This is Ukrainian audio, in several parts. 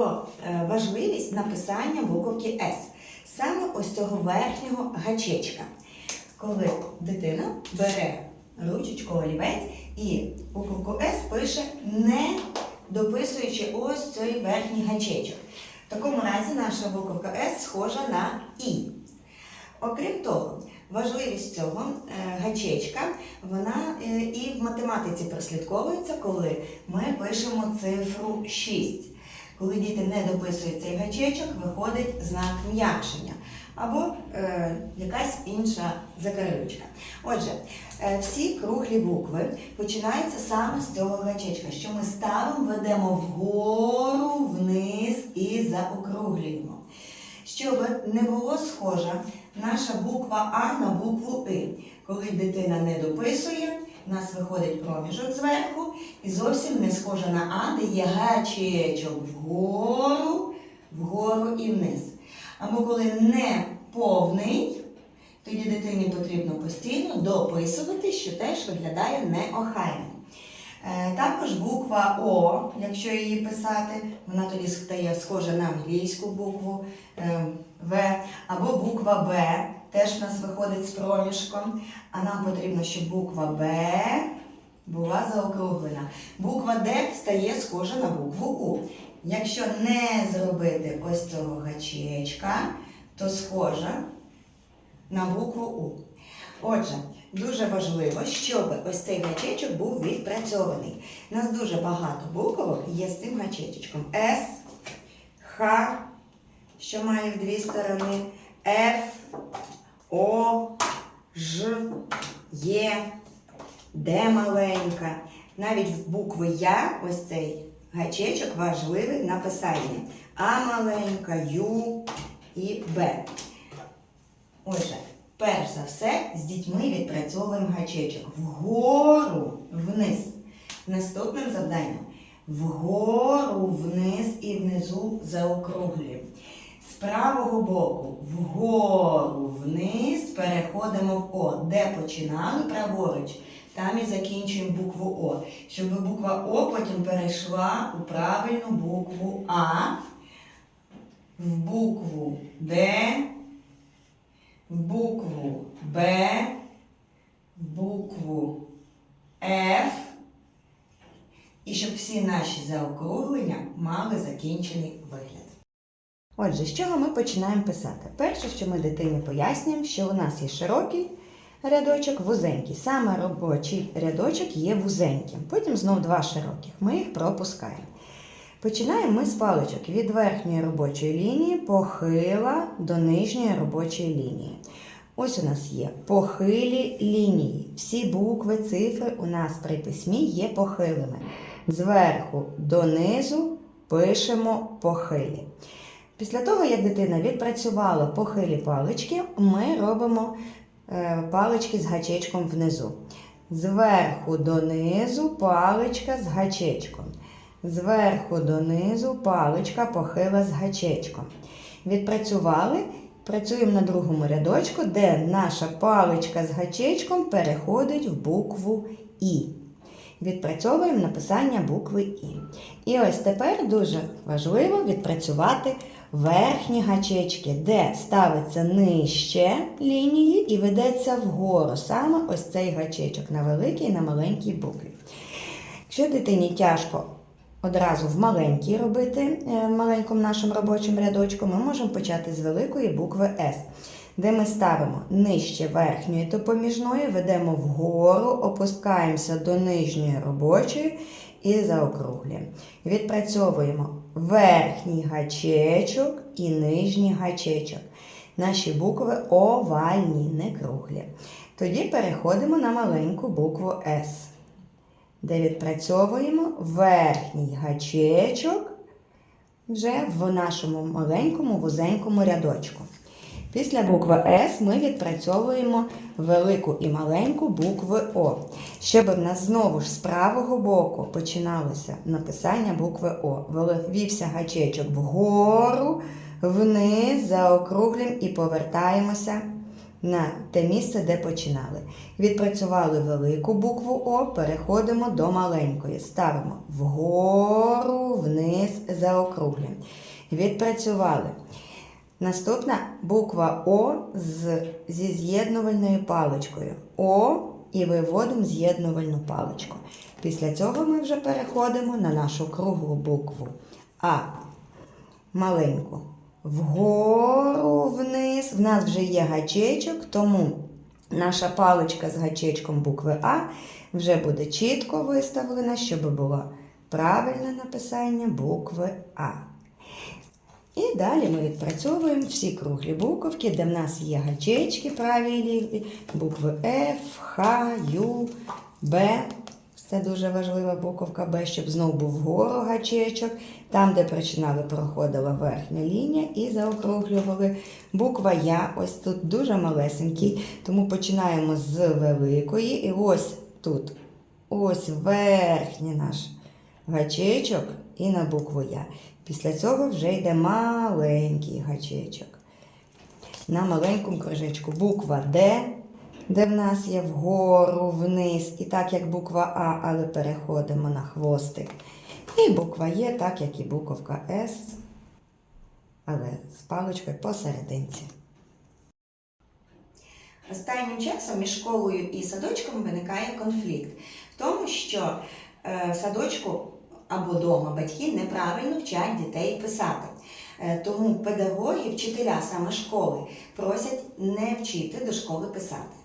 про е, важливість написання буковки С. Саме ось цього верхнього гачечка. Коли дитина бере ручечку олівець і буковку С пише, не дописуючи ось цей верхній гачечок. В такому разі наша буковка С схожа на І. Окрім того, важливість цього е, гачечка, вона е, і в математиці прослідковується, коли ми пишемо цифру 6. Коли діти не дописують цей гачечок, виходить знак м'якшення або е, якась інша закарючка. Отже, е, всі круглі букви починаються саме з цього гачечка, що ми ставимо, ведемо вгору, вниз і заокруглюємо. Щоб не було схожа наша буква А на букву И. Коли дитина не дописує, у нас виходить проміжок зверху і зовсім не схожа на А, де є гачечок вгору, вгору і вниз. Або коли не повний, тоді дитині потрібно постійно дописувати, що теж виглядає неохайно. Е, Також буква О, якщо її писати, вона тоді стає схожа на англійську букву е, В, або буква Б, теж в нас виходить з проміжком. А нам потрібно, щоб буква Б була заокруглена. Буква Д стає схожа на букву У. Якщо не зробити ось цього гачечка, то схожа на букву У. Отже, дуже важливо, щоб ось цей гачечок був відпрацьований. У нас дуже багато буквок є з цим гачечком. С, Х, що має в дві сторони, Ф, О, Ж, Є, Д маленька. Навіть в букви Я ось цей гачечок важливий в написанні. А маленька, Ю і Б. Отже, перш за все, з дітьми відпрацьовуємо гачечок вгору, вниз. Наступним завданням вгору, вниз і внизу заокруглюємо. З правого боку вгору, вниз переходимо в О. Де починали праворуч, там і закінчуємо букву О. Щоб буква О потім перейшла у правильну букву А, в букву Д, в букву Б, в букву Ф. І щоб всі наші заокруглення мали закінчений вигляд. Отже, з чого ми починаємо писати? Перше, що ми дитині пояснюємо, що у нас є широкий рядочок, вузенький. Саме робочий рядочок є вузеньким. Потім знов два широких. Ми їх пропускаємо. Починаємо ми з паличок від верхньої робочої лінії, похила до нижньої робочої лінії. Ось у нас є похилі лінії. Всі букви, цифри у нас при письмі є похилими. Зверху донизу пишемо похилі. Після того, як дитина відпрацювала похилі палички, ми робимо е, палички з гачечком внизу. Зверху донизу паличка з гачечком. Зверху донизу паличка похила з гачечком. Відпрацювали, працюємо на другому рядочку, де наша паличка з гачечком переходить в букву І. Відпрацьовуємо написання букви І. І ось тепер дуже важливо відпрацювати верхні гачечки, де ставиться нижче лінії і ведеться вгору. Саме ось цей гачечок на великій і на маленькій букві. Якщо дитині тяжко одразу в маленькій робити, е, в маленькому нашому робочому рядочку, ми можемо почати з великої букви С, де ми ставимо нижче верхньої допоміжної, ведемо вгору, опускаємося до нижньої робочої і заокруглюємо. Відпрацьовуємо верхній гачечок і нижній гачечок. Наші букви овальні, не круглі. Тоді переходимо на маленьку букву С де відпрацьовуємо верхній гачечок вже в нашому маленькому вузенькому рядочку. Після букви С ми відпрацьовуємо велику і маленьку букви О. Щоб в нас знову ж з правого боку починалося написання букви О. Вівся гачечок вгору, вниз, заокруглим і повертаємося на те місце, де починали. Відпрацювали велику букву О, переходимо до маленької. Ставимо вгору, вниз, заокруглюємо. Відпрацювали. Наступна буква О з, зі з'єднувальною паличкою. О і виводимо з'єднувальну паличку. Після цього ми вже переходимо на нашу круглу букву А. Маленьку. Вгору вниз. В нас вже є гачечок, тому наша паличка з гачечком букви А вже буде чітко виставлена, щоб було правильне написання букви А. І далі ми відпрацьовуємо всі круглі буковки, де в нас є гачечки праві і ліві, букви F, H, U, B. Це дуже важлива буковка Б, щоб знов був вгору гачечок. Там, де починали, проходила верхня лінія і заокруглювали. Буква Я ось тут дуже малесенький, тому починаємо з великої. І ось тут, ось верхній наш гачечок і на букву Я. Після цього вже йде маленький гачечок. На маленькому кружечку буква Д, де в нас є вгору, вниз, і так як буква А, але переходимо на хвостик. І буква Є, так як і буковка С, але з паличкою посерединці. Останнім часом між школою і садочком виникає конфлікт в тому, що е, в садочку або вдома батьки неправильно вчать дітей писати. Е, Тому педагоги, вчителя саме школи просять не вчити до школи писати.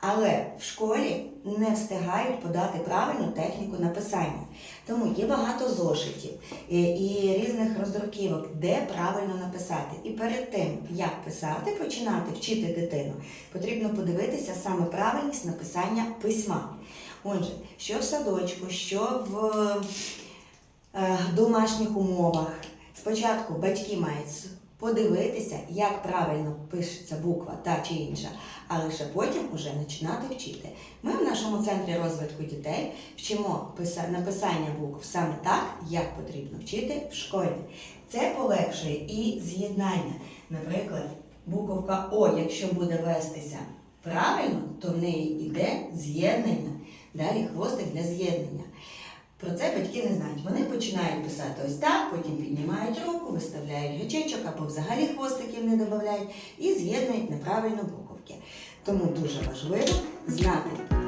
Але в школі не встигають подати правильну техніку написання. Тому є багато зошитів е, і різних роздруківок, де правильно написати. І перед тим, як писати, починати вчити дитину, потрібно подивитися саме правильність написання письма. Отже, що в садочку, що в е, домашніх умовах. Спочатку батьки мають подивитися, як правильно пишеться буква та чи інша, а лише потім уже починати вчити. Ми в нашому центрі розвитку дітей вчимо написання букв саме так, як потрібно вчити в школі. Це полегшує і з'єднання. Наприклад, буковка О, якщо буде вестися правильно, то в неї йде з'єднання. Далі хвостик для з'єднання. Про це батьки не знають. Вони починають писати ось так, потім піднімають руку, виставляють гачечок або взагалі хвостиків не додають і з'єднують неправильно буковки. Тому дуже важливо знати